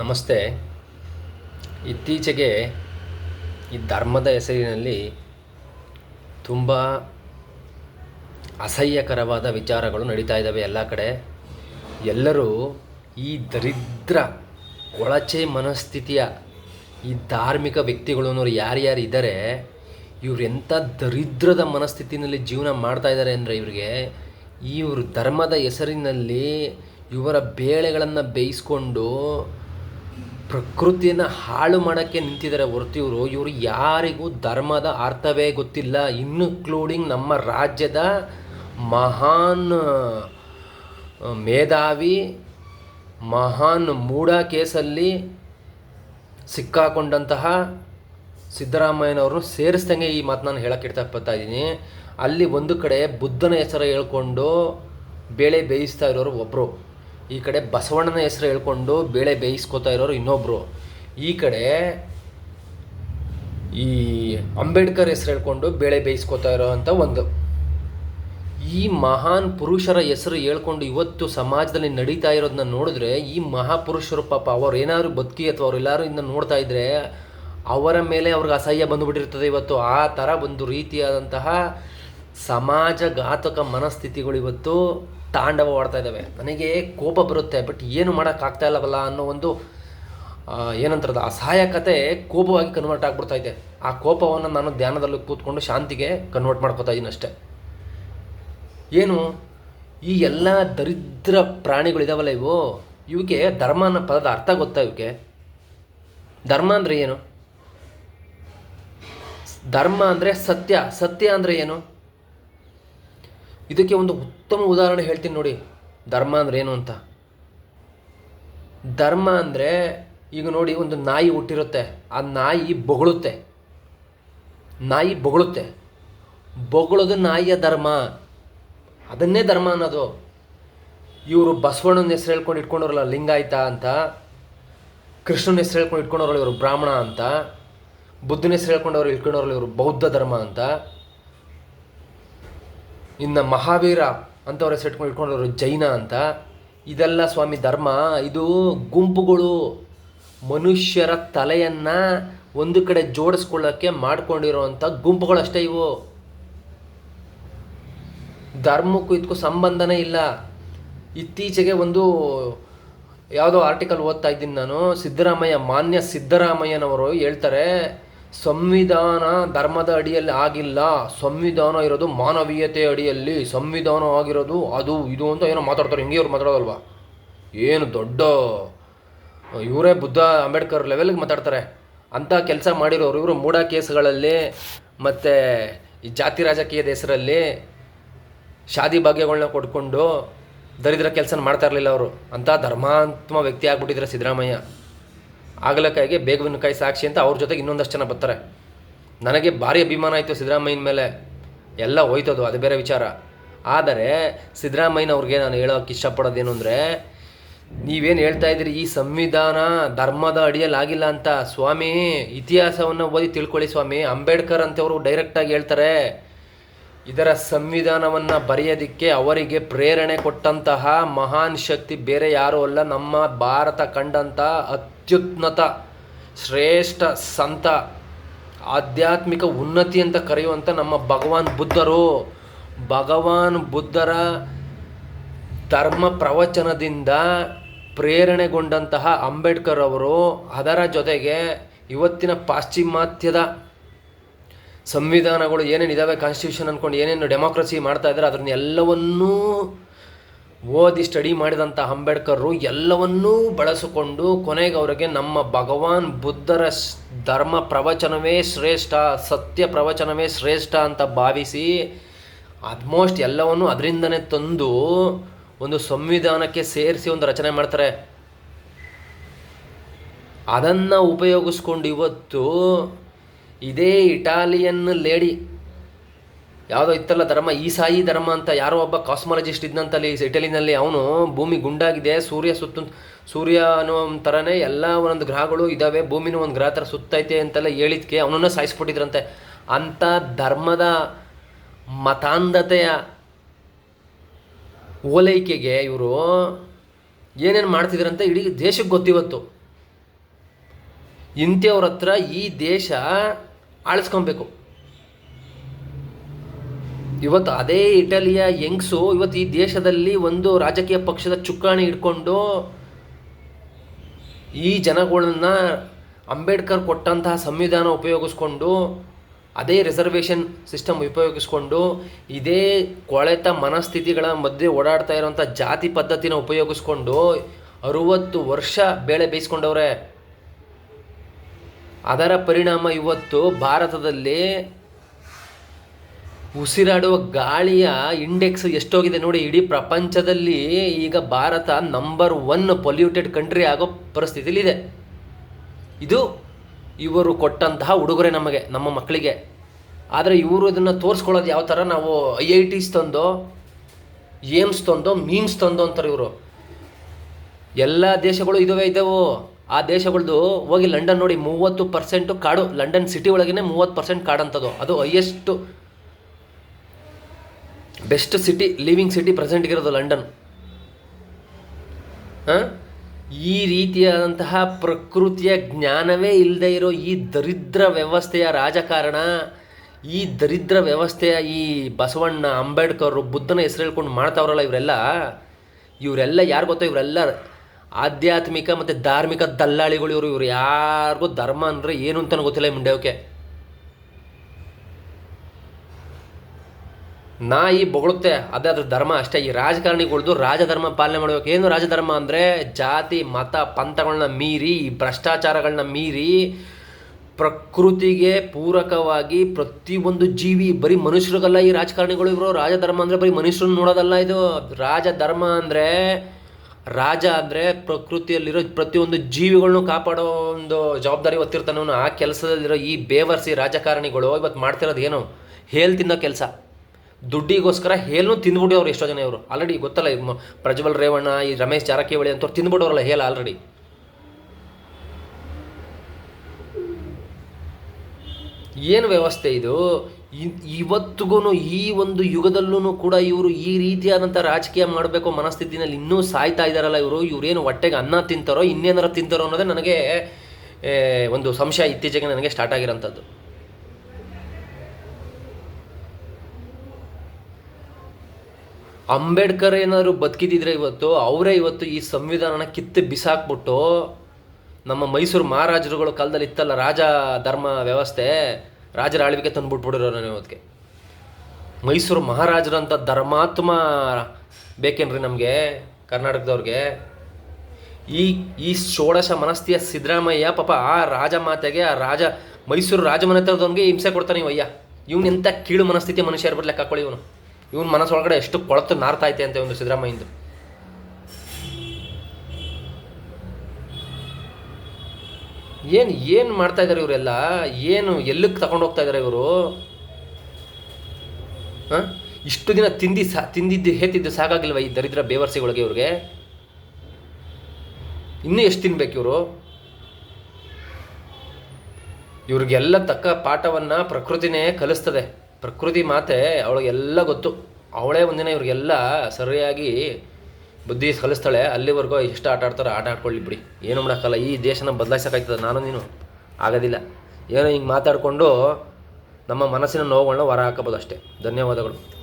ನಮಸ್ತೆ. ಇತ್ತೀಚೆಗೆ ಈ ಧರ್ಮದ ಹೆಸರಿನಲ್ಲಿ ತುಂಬ ಅಸಹ್ಯಕರವಾದ ವಿಚಾರಗಳು ನಡೀತಾ ಇದ್ದಾವೆ ಎಲ್ಲ ಕಡೆ. ಎಲ್ಲರೂ ಈ ದರಿದ್ರ ಕೊಳಚೆ ಮನಸ್ಥಿತಿಯ ಈ ಧಾರ್ಮಿಕ ವ್ಯಕ್ತಿಗಳು ಅನ್ನೋರು ಯಾರ್ಯಾರು ಇದ್ದಾರೆ ಇವರು ಎಂಥ ದರಿದ್ರದ ಮನಸ್ಥಿತಿನಲ್ಲಿ ಜೀವನ ಮಾಡ್ತಾ ಇದ್ದಾರೆ ಅಂದರೆ ಇವರಿಗೆ ಇವರು ಧರ್ಮದ ಹೆಸರಿನಲ್ಲಿ ಇವರ ಬೇಳೆಗಳನ್ನು ಬೇಯಿಸ್ಕೊಂಡು ಪ್ರಕೃತಿಯನ್ನು ಹಾಳು ಮಾಡೋಕ್ಕೆ ನಿಂತಿದ್ದಾರೆ ಹೊರತು ಇವರು ಇವರು ಯಾರಿಗೂ ಧರ್ಮದ ಅರ್ಥವೇ ಗೊತ್ತಿಲ್ಲ. ಇನ್ಕ್ಲೂಡಿಂಗ್ ನಮ್ಮ ರಾಜ್ಯದ ಮಹಾನ್ ಮೇಧಾವಿ, ಮಹಾನ್ ಮೂಢ ಕೇಸಲ್ಲಿ ಸಿಕ್ಕಾಕೊಂಡಂತಹ ಸಿದ್ದರಾಮಯ್ಯನವರು ಸೇರಿಸ್ದಂಗೆ ಈ ಮಾತು ನಾನು ಹೇಳಕ್ಕೆ ಇಡ್ತಾ ಇದ್ದೀನಿ ಅಲ್ಲಿ ಒಂದು ಕಡೆ ಬುದ್ಧನ ಹೆಸರು ಹೇಳ್ಕೊಂಡು ಬೇಳೆ ಬೇಯಿಸ್ತಾ ಇರೋರು ಒಬ್ಬರು ಈ ಕಡೆ ಬಸವಣ್ಣನ ಹೆಸರು ಹೇಳ್ಕೊಂಡು ಬೇಳೆ ಬೇಯಿಸ್ಕೋತಾ ಇರೋರು ಇನ್ನೊಬ್ಬರು ಈ ಕಡೆ ಈ ಅಂಬೇಡ್ಕರ್ ಹೆಸರು ಹೇಳ್ಕೊಂಡು ಬೇಳೆ ಬೇಯಿಸ್ಕೋತಾ ಇರೋ ಅಂತ ಒಂದು. ಈ ಮಹಾನ್ ಪುರುಷರ ಹೆಸರು ಹೇಳ್ಕೊಂಡು ಇವತ್ತು ಸಮಾಜದಲ್ಲಿ ನಡೀತಾ ಇರೋದನ್ನ ನೋಡಿದ್ರೆ ಈ ಮಹಾಪುರುಷರು ಪಾಪ ಅವ್ರು ಏನಾದ್ರು ಬದುಕಿ ಅಥವಾ ಅವರೆಲ್ಲರೂ ಇನ್ನು ನೋಡ್ತಾ ಇದ್ರೆ ಅವರ ಮೇಲೆ ಅವ್ರಿಗೆ ಅಸಹ್ಯ ಬಂದುಬಿಟ್ಟಿರ್ತದೆ ಇವತ್ತು. ಆ ಥರ ಒಂದು ರೀತಿಯಾದಂತಹ ಸಮಾಜಘಾತಕ ಮನಸ್ಥಿತಿಗಳು ಇವತ್ತು ತಾಂಡವವಾಡ್ತಾ ಇದ್ದಾವೆ ನನಗೆ ಕೋಪ ಬರುತ್ತೆ ಬಟ್ ಏನು ಮಾಡೋಕ್ಕಾಗ್ತಾ ಇಲ್ಲವಲ್ಲ ಅನ್ನೋ ಒಂದು ಏನಂತಾರದು ಅಸಹಾಯಕತೆ ಕೋಪವಾಗಿ ಕನ್ವರ್ಟ್ ಆಗ್ಬಿಡ್ತಾ ಇದೆ. ಆ ಕೋಪವನ್ನು ನಾನು ಧ್ಯಾನದಲ್ಲಿ ಕೂತ್ಕೊಂಡು ಶಾಂತಿಗೆ ಕನ್ವರ್ಟ್ ಮಾಡ್ಕೋತಾ ಇದ್ದೀನಿ ಅಷ್ಟೇ. ಏನು? ಈ ಎಲ್ಲ ದರಿದ್ರ ಪ್ರಾಣಿಗಳಿದಾವಲ್ಲ ಇವು? ಇವಕ್ಕೆ ಧರ್ಮ ಅನ್ನೋ ಪದದ ಅರ್ಥ ಗೊತ್ತಾ ಇವಕ್ಕೆ ಧರ್ಮ ಅಂದರೆ ಏನು? ಧರ್ಮ ಅಂದರೆ ಸತ್ಯ. ಸತ್ಯ ಅಂದರೆ ಏನು? ಇದಕ್ಕೆ ಒಂದು ಉತ್ತಮ ಉದಾಹರಣೆ ಹೇಳ್ತೀನಿ ನೋಡಿ. ಧರ್ಮ ಅಂದ್ರೆ ಏನು ಅಂತ. ಧರ್ಮ ಅಂದರೆ ಈಗ ನೋಡಿ ಒಂದು ನಾಯಿ ಹುಟ್ಟಿರುತ್ತೆ. ಆ ನಾಯಿ ಬೊಗಳುತ್ತೆ. ನಾಯಿ ಬೊಗಳುತ್ತೆ. ಬೊಗಳೋದು ನಾಯಿಯ ಧರ್ಮ. ಅದನ್ನೇ ಧರ್ಮ ಅನ್ನೋದು. ಇವರು ಬಸವಣ್ಣನ ಹೆಸರು ಹೇಳ್ಕೊಂಡು ಇಟ್ಕೊಂಡವ್ರಲ್ಲ ಲಿಂಗಾಯತ ಅಂತ. ಕೃಷ್ಣನ ಹೆಸರು ಹೇಳ್ಕೊಂಡು ಇಟ್ಕೊಂಡವ್ರಲ್ಲ ಇವರು ಬ್ರಾಹ್ಮಣ ಅಂತ. ಬುದ್ಧನ ಹೆಸರು ಹೇಳ್ಕೊಂಡವ್ರು ಇಟ್ಕೊಂಡವ್ರಲ್ಲ ಇವರು ಬೌದ್ಧ ಧರ್ಮ ಅಂತ. ಇನ್ನು ಮಹಾವೀರ ಅಂಥವ್ರ ಹೆಸರು ಇಟ್ಕೊಂಡು ಇಟ್ಕೊಂಡವರು ಜೈನ ಅಂತ, ಇದೆಲ್ಲ ಸ್ವಾಮಿ ಧರ್ಮ, ಇದು ಗುಂಪುಗಳು ಮನುಷ್ಯರ ತಲೆಯನ್ನು ಒಂದು ಕಡೆ ಜೋಡಿಸ್ಕೊಳ್ಳೋಕ್ಕೆ ಮಾಡ್ಕೊಂಡಿರೋವಂಥ ಗುಂಪುಗಳಷ್ಟೇ ಇವು. ಧರ್ಮಕ್ಕೂ ಇದಕ್ಕೂ ಸಂಬಂಧನೇ ಇಲ್ಲ. ಇತ್ತೀಚೆಗೆ ಒಂದು ಯಾವುದೋ ಆರ್ಟಿಕಲ್ ಓದ್ತಾ ಇದ್ದೀನಿ ನಾನು, ಸಿದ್ದರಾಮಯ್ಯ, ಮಾನ್ಯ ಸಿದ್ದರಾಮಯ್ಯನವರು ಹೇಳ್ತಾರೆ ಸಂವಿಧಾನ ಧರ್ಮದ ಅಡಿಯಲ್ಲಿ ಆಗಿಲ್ಲ. ಸಂವಿಧಾನ ಇರೋದು ಮಾನವೀಯತೆ ಅಡಿಯಲ್ಲಿ. ಸಂವಿಧಾನ ಆಗಿರೋದು ಅದು, ಇದು ಅಂತ ಏನೋ ಮಾತಾಡ್ತಾರೆ. ಹಿಂಗೆ ಅವ್ರು ಮಾತಾಡೋದಲ್ವಾ? ಏನು ದೊಡ್ಡ, ಇವರೇ ಬುದ್ಧ ಅಂಬೇಡ್ಕರ್ ಲೆವೆಲ್ಗೆ ಮಾತಾಡ್ತಾರೆ. ಅಂಥ ಕೆಲಸ ಮಾಡಿರೋರು ಇವರು ಮೂಢ ಕೇಸ್ಗಳಲ್ಲಿ, ಮತ್ತು ಈ ಜಾತಿ ರಾಜಕೀಯದ ಹೆಸರಲ್ಲಿ ಶಾದಿ ಭಾಗ್ಯಗಳನ್ನ ಕೊಟ್ಕೊಂಡು ದರಿದ್ರ ಕೆಲಸ ಮಾಡ್ತಾ ಇರಲಿಲ್ಲ ಅವರು. ಅಂಥ ಧರ್ಮಾತ್ಮ ವ್ಯಕ್ತಿ ಆಗ್ಬಿಟ್ಟಿದ್ರೆ ಸಿದ್ದರಾಮಯ್ಯ. ಆಗಲಕ್ಕಾಗಿ ಬೇಗವಿನಕಾಯಿ ಸಾಕ್ಷಿ ಅಂತ ಅವ್ರ ಜೊತೆಗೆ ಇನ್ನೊಂದಷ್ಟು ಜನ ಬರ್ತಾರೆ. ನನಗೆ ಭಾರಿ ಅಭಿಮಾನ ಆಯಿತು ಸಿದ್ದರಾಮಯ್ಯನ ಮೇಲೆ. ಎಲ್ಲ ಹೋಯ್ತದು, ಅದು ಬೇರೆ ವಿಚಾರ. ಆದರೆ ಸಿದ್ದರಾಮಯ್ಯನವ್ರಿಗೆ ನಾನು ಹೇಳೋಕೆ ಇಷ್ಟಪಡೋದೇನು ಅಂದರೆ, ನೀವೇನು ಹೇಳ್ತಾ ಇದ್ದೀರಿ, ಈ ಸಂವಿಧಾನ ಧರ್ಮದ ಅಡಿಯಲ್ಲಿ ಆಗಿಲ್ಲ ಅಂತ. ಸ್ವಾಮಿ, ಇತಿಹಾಸವನ್ನು ಓದಿ ತಿಳ್ಕೊಳ್ಳಿ ಸ್ವಾಮಿ. ಅಂಬೇಡ್ಕರ್ ಅಂತವರು ಡೈರೆಕ್ಟಾಗಿ ಹೇಳ್ತಾರೆ. ಇದರ ಸಂವಿಧಾನವನ್ನು ಬರೆಯೋದಿಕ್ಕೆ ಅವರಿಗೆ ಪ್ರೇರಣೆ ಕೊಟ್ಟಂತಹ ಮಹಾನ್ ಶಕ್ತಿ ಬೇರೆ ಯಾರೂ ಅಲ್ಲ, ನಮ್ಮ ಭಾರತ ಕಂಡಂಥ ಅತ್ಯುನ್ನತ ಶ್ರೇಷ್ಠ ಸಂತ, ಆಧ್ಯಾತ್ಮಿಕ ಉನ್ನತಿ ಅಂತ ಕರೆಯುವಂಥ ನಮ್ಮ ಭಗವಾನ್ ಬುದ್ಧರು. ಭಗವಾನ್ ಬುದ್ಧರ ಧರ್ಮ ಪ್ರವಚನದಿಂದ ಪ್ರೇರಣೆಗೊಂಡಂತಹ ಅಂಬೇಡ್ಕರ್ ಅವರು, ಅದರ ಜೊತೆಗೆ ಇವತ್ತಿನ ಪಾಶ್ಚಿಮಾತ್ಯದ ಸಂವಿಧಾನಗಳು ಏನೇನು ಇದ್ದಾವೆ ಕಾನ್ಸ್ಟಿಟ್ಯೂಷನ್ ಅಂದ್ಕೊಂಡು ಏನೇನು ಡೆಮೋಕ್ರಸಿ ಮಾಡ್ತಾ ಇದ್ದಾರೆ ಅದನ್ನ ಎಲ್ಲವನ್ನೂ ಓದಿ ಸ್ಟಡಿ ಮಾಡಿದಂಥ ಅಂಬೇಡ್ಕರ್ರು ಎಲ್ಲವನ್ನೂ ಬಳಸಿಕೊಂಡು ಕೊನೆಗೆ ಅವರಿಗೆ ನಮ್ಮ ಭಗವಾನ್ ಬುದ್ಧರ ಧರ್ಮ ಪ್ರವಚನವೇ ಶ್ರೇಷ್ಠ, ಸತ್ಯ ಪ್ರವಚನವೇ ಶ್ರೇಷ್ಠ ಅಂತ ಭಾವಿಸಿ ಆಲ್ಮೋಸ್ಟ್ ಎಲ್ಲವನ್ನು ಅದರಿಂದನೇ ತಂದು ಒಂದು ಸಂವಿಧಾನಕ್ಕೆ ಸೇರಿಸಿ ಒಂದು ರಚನೆ ಮಾಡ್ತಾರೆ. ಅದನ್ನು ಉಪಯೋಗಿಸ್ಕೊಂಡು ಇವತ್ತು ಇದೇ ಇಟಾಲಿಯನ್ ಲೇಡಿ. ಯಾವುದೋ ಇತ್ತಲ್ಲ ಧರ್ಮ, ಈಸಾಯಿ ಧರ್ಮ ಅಂತ ಯಾರೋ ಒಬ್ಬ ಕಾಸ್ಮಾಲಜಿಸ್ಟ್ ಇದ್ನಂತಲ್ಲಿ ಇಟಲಿನಲ್ಲಿ. ಅವನು ಭೂಮಿ ಗುಂಡಾಗಿದೆ, ಸೂರ್ಯ ಸುತ್ತ, ಸೂರ್ಯ ಅನ್ನೋ ಥರನೇ ಎಲ್ಲ ಒಂದೊಂದು ಗ್ರಹಗಳು ಇದ್ದಾವೆ ಭೂಮಿನೂ ಒಂದು ಗ್ರಹ ಥರ ಸುತ್ತೈತೆ ಅಂತೆಲ್ಲ ಹೇಳಿದ್ಕೆ ಅವನನ್ನು ಸಾಯಿಸ್ಬಿಟ್ಟಿದ್ರಂತೆ. ಅಂಥ ಧರ್ಮದ ಮತಾಂಧತೆಯ ಓಲೈಕೆಗೆ ಇವರು ಏನೇನು ಮಾಡ್ತಿದ್ರಂತೆ ಇಡೀ ದೇಶಕ್ಕೆ ಗೊತ್ತಿವತ್ತು. ಇಂಥವ್ರ ಹತ್ರ ಈ ದೇಶ ಆಳಿಸ್ಕೊಬೇಕು. ಇವತ್ತು ಅದೇ ಇಟಲಿಯ ಯಂಗ್ಸು ಇವತ್ತು ಈ ದೇಶದಲ್ಲಿ ಒಂದು ರಾಜಕೀಯ ಪಕ್ಷದ ಚುಕ್ಕಾಣಿ ಹಿಡ್ಕೊಂಡು ಈ ಜನಗಳನ್ನ ಅಂಬೇಡ್ಕರ್ ಕೊಟ್ಟಂತಹ ಸಂವಿಧಾನ ಉಪಯೋಗಿಸ್ಕೊಂಡು, ಅದೇ ರಿಸರ್ವೇಷನ್ ಸಿಸ್ಟಮ್ ಉಪಯೋಗಿಸ್ಕೊಂಡು, ಇದೇ ಕೊಳೆತ ಮನಸ್ಥಿತಿಗಳ ಮಧ್ಯೆ ಓಡಾಡ್ತಾ ಇರೋಂಥ ಜಾತಿ ಪದ್ಧತಿನ ಉಪಯೋಗಿಸ್ಕೊಂಡು ಅರುವತ್ತು ವರ್ಷ ಬೇಳೆ ಬೇಯಿಸ್ಕೊಂಡವ್ರೆ. ಅದರ ಪರಿಣಾಮ ಇವತ್ತು ಭಾರತದಲ್ಲಿ ಉಸಿರಾಡುವ ಗಾಳಿಯ ಇಂಡೆಕ್ಸ್ ಎಷ್ಟೋಗಿದೆ ನೋಡಿ, ಇಡೀ ಪ್ರಪಂಚದಲ್ಲಿ ಈಗ Bharat number one polluted country ಆಗೋ ಪರಿಸ್ಥಿತಿಲಿದೆ ಇದು ಇವರು ಕೊಟ್ಟಂತಹ ಉಡುಗೊರೆ ನಮಗೆ, ನಮ್ಮ ಮಕ್ಕಳಿಗೆ. ಆದರೆ ಇವರು ಇದನ್ನು ತೋರಿಸ್ಕೊಳ್ಳೋದು ಯಾವ ಥರ? ನಾವು ಐ ಐ ಟಿಸ್ ತಂದು, ಏಮ್ಸ್ ತಂದೋ, ಮೀಮ್ಸ್ ತಂದೋ ಅಂತಾರೆ ಇವರು. ಎಲ್ಲ ದೇಶಗಳು ಇದಾವೆ ಇದ್ದಾವು. ಆ ದೇಶಗಳದ್ದು ಹೋಗಿ ಲಂಡನ್ ನೋಡಿ ಮೂವತ್ತು ಪರ್ಸೆಂಟು ಕಾಡು ಲಂಡನ್ ಸಿಟಿ ಒಳಗೇ ಮೂವತ್ತು ಪರ್ಸೆಂಟ್ ಕಾಡಂಥದ್ದು ಅದು highest best city living city ಪ್ರೆಸೆಂಟ್ಗಿರೋದು London ಹಾಂ? ಈ ರೀತಿಯಾದಂತಹ ಪ್ರಕೃತಿಯ ಜ್ಞಾನವೇ ಇಲ್ಲದೆ ಇರೋ ಈ ದರಿದ್ರ ವ್ಯವಸ್ಥೆಯ ರಾಜಕಾರಣ, ಈ ದರಿದ್ರ ವ್ಯವಸ್ಥೆಯ ಈ ಬಸವಣ್ಣ, ಅಂಬೇಡ್ಕರ್, ಬುದ್ಧನ ಹೆಸರು ಹೇಳ್ಕೊಂಡು ಮಾಡ್ತಾವ್ರಲ್ಲ ಇವರೆಲ್ಲ ಇವರೆಲ್ಲ ಯಾರು ಗೊತ್ತೋ? ಇವರೆಲ್ಲ ಆಧ್ಯಾತ್ಮಿಕ ಮತ್ತು ಧಾರ್ಮಿಕ ದಲ್ಲಾಳಿಗಳು ಇವರು ಇವರು ಯಾರಿಗೂ ಧರ್ಮ ಅಂದರೆ ಏನು ಅಂತ ಗೊತ್ತಿಲ್ಲ ಈ ನಾ ಈ ಬೊಗಳುತ್ತೆ, ಅದೇ ಅದ್ರ ಧರ್ಮ ಅಷ್ಟೇ. ಈ ರಾಜಕಾರಣಿಗಳ್ದು ರಾಜಧರ್ಮ ಪಾಲನೆ ಮಾಡಬೇಕು. ಏನು ರಾಜಧರ್ಮ ಅಂದರೆ ಜಾತಿ, ಮತ ಪಂಥಗಳನ್ನ ಮೀರಿ, ಈ ಭ್ರಷ್ಟಾಚಾರಗಳನ್ನ ಮೀರಿ ಪ್ರಕೃತಿಗೆ ಪೂರಕವಾಗಿ ಪ್ರತಿಯೊಂದು ಜೀವಿ, ಬರೀ ಮನುಷ್ಯರಿಗಲ್ಲ ಈ ರಾಜಕಾರಣಿಗಳು ಇವರು. ರಾಜಧರ್ಮ ಅಂದರೆ ಬರೀ ಮನುಷ್ಯರನ್ನ ನೋಡೋದಲ್ಲ ಇದು. ರಾಜಧರ್ಮ ಅಂದರೆ ರಾಜ ಅಂದರೆ ಪ್ರಕೃತಿಯಲ್ಲಿರೋ ಪ್ರತಿಯೊಂದು ಜೀವಿಗಳನ್ನು ಕಾಪಾಡೋ ಒಂದು ಜವಾಬ್ದಾರಿ ಹೊತ್ತಿರ್ತಾನವನು. ಆ ಕೆಲಸದಲ್ಲಿರೋ ಈ ಬೇವರ್ಸಿ ರಾಜಕಾರಣಿಗಳು ಇವತ್ತು ಮಾಡ್ತಿರೋದು ಏನು? ಹೇಲ್ ತಿನ್ನೋ ಕೆಲಸ. ದುಡ್ಡಿಗೋಸ್ಕರ ಹೇಲ್ನು ತಿಂದ್ಬಿಟ್ಟು ಅವ್ರು ಎಷ್ಟೋ ಜನ ಇವರು. ಆಲ್ರೆಡಿ ಗೊತ್ತಲ್ಲ ಪ್ರಜ್ವಲ್ ರೇವಣ್ಣ, ಈ ರಮೇಶ್ ಜಾರಕಿಹೊಳಿ ಅಂತವ್ರು ತಿಂದ್ಬಿಟ್ಟವ್ರಲ್ಲ ಹೇಲ್ ಆಲ್ರೆಡಿ ಏನು ವ್ಯವಸ್ಥೆ ಇದು? ಇವತ್ತಿಗೂ ಈ ಒಂದು ಯುಗದಲ್ಲೂ ಕೂಡ ಇವರು ಈ ರೀತಿಯಾದಂಥ ರಾಜಕೀಯ ಮಾಡಬೇಕು ಮನಸ್ಥಿತಿನಲ್ಲಿ ಇನ್ನೂ ಸಾಯ್ತಾ ಇದ್ದಾರಲ್ಲ ಇವರು. ಇವರೇನು ಹೊಟ್ಟೆಗೆ ಅನ್ನ ತಿಂತಾರೋ, ಇನ್ನೇನಾರ ತಿಂತಾರೋ ಅನ್ನೋದೇ ನನಗೆ ಒಂದು ಸಂಶಯ ಇತ್ತೀಚೆಗೆ ನನಗೆ ಸ್ಟಾರ್ಟ್ ಆಗಿರೋಂಥದ್ದು. ಅಂಬೇಡ್ಕರ್ ಏನಾದರೂ ಬದುಕಿದಿದ್ರೆ ಇವತ್ತು, ಅವರೇ ಇವತ್ತು ಈ ಸಂವಿಧಾನನ ಕಿತ್ತು ಬಿಸಾಕ್ಬಿಟ್ಟು ನಮ್ಮ ಮೈಸೂರು ಮಹಾರಾಜರುಗಳ ಕಾಲದಲ್ಲಿ ಇತ್ತಲ್ಲ ರಾಜ ಧರ್ಮ ವ್ಯವಸ್ಥೆ ರಾಜರ ಆಳ್ವಿಕೆ ತಂದುಬಿಟ್ಬಿಡೋರು ನಾನು ಇವತ್ತಿಗೆ ಮೈಸೂರು ಮಹಾರಾಜರಂಥ ಧರ್ಮಾತ್ಮ ಬೇಕೇನ್ರಿ ನಮಗೆ, ಕರ್ನಾಟಕದವ್ರಿಗೆ? ಈ ಈ ಷೋಡಶ ಮನಸ್ಥಿಯ ಸಿದ್ದರಾಮಯ್ಯ ಪಾಪ ಆ ರಾಜ ಮಾತೆಗೆ, ಆ ರಾಜ, ಮೈಸೂರು ರಾಜಮನೆತನದವನಿಗೆ ಹಿಂಸೆ ಕೊಡ್ತಾನೆ ಇವಯ್ಯ ಇವ್ನು ಕೀಳು ಮನಸ್ಥಿತಿ ಮನುಷ್ಯ ಇರ್ಬಿಟ್ಟು ಲೆಕ್ಕ ಹಾಕೊಳ್ಳಿ ಇವನು. ಇವನ ಮನಸ್ಸೊಳಗಡೆ ಎಷ್ಟು ಕೊಳತು ನಾರ್ತೈತೆ ಅಂತ ಒಂದು ಸಿದ್ದರಾಮಯ್ಯಂದು. ಏನು ಏನು ಮಾಡ್ತಾ ಇದ್ದಾರೆ ಇವರೆಲ್ಲ? ಏನು ಎಲ್ಲಕ್ಕೆ ತಗೊಂಡು ಹೋಗ್ತಾ ಇದ್ದಾರೆ ಇವರು? ಹಾಂ? ಇಷ್ಟು ದಿನ ತಿಂದು ಸಾ, ತಿಂದಿದ್ದು ಹೇತಿದ್ದು ಸಾಕಾಗಿಲ್ವ ಈ ದರಿದ್ರ ಬೇವರ್ಸಿಗಳಿಗೆ ಇವ್ರಿಗೆ? ಇನ್ನೂ ಎಷ್ಟು ತಿನ್ಬೇಕು ಇವರು? ಇವ್ರಿಗೆಲ್ಲ ತಕ್ಕ ಪಾಠವನ್ನು ಪ್ರಕೃತಿನೇ ಕಲಿಸ್ತದೆ. ಪ್ರಕೃತಿ ಮಾತೆ ಅವಳಿಗೆಲ್ಲ ಗೊತ್ತು. ಅವಳೇ ಒಂದಿನ ಇವ್ರಿಗೆಲ್ಲ ಸರಿಯಾಗಿ ಬುದ್ಧಿ ಕಲಿಸ್ತಾಳೆ ಅಲ್ಲಿವರೆಗೂ ಎಷ್ಟು ಆಟ ಆಡ್ತಾರೋ, ಆಟ ಆಡ್ಕೊಳ್ಳಿ ಬಿಡಿ. ಏನು ಮಾಡೋಕ್ಕಲ್ಲ, ಈ ದೇಶನ ಬದಲಾಯಿಸೋಕ್ಕಾಗ್ತದೆ ನಾನು ನೀನು. ಆಗೋದಿಲ್ಲ. ಏನೋ ಹಿಂಗೆ ಮಾತಾಡಿಕೊಂಡು ನಮ್ಮ ಮನಸ್ಸಿನ ನೋವುಗಳನ್ನ ಹೊರ ಹಾಕಬೋದು ಅಷ್ಟೇ. ಧನ್ಯವಾದಗಳು.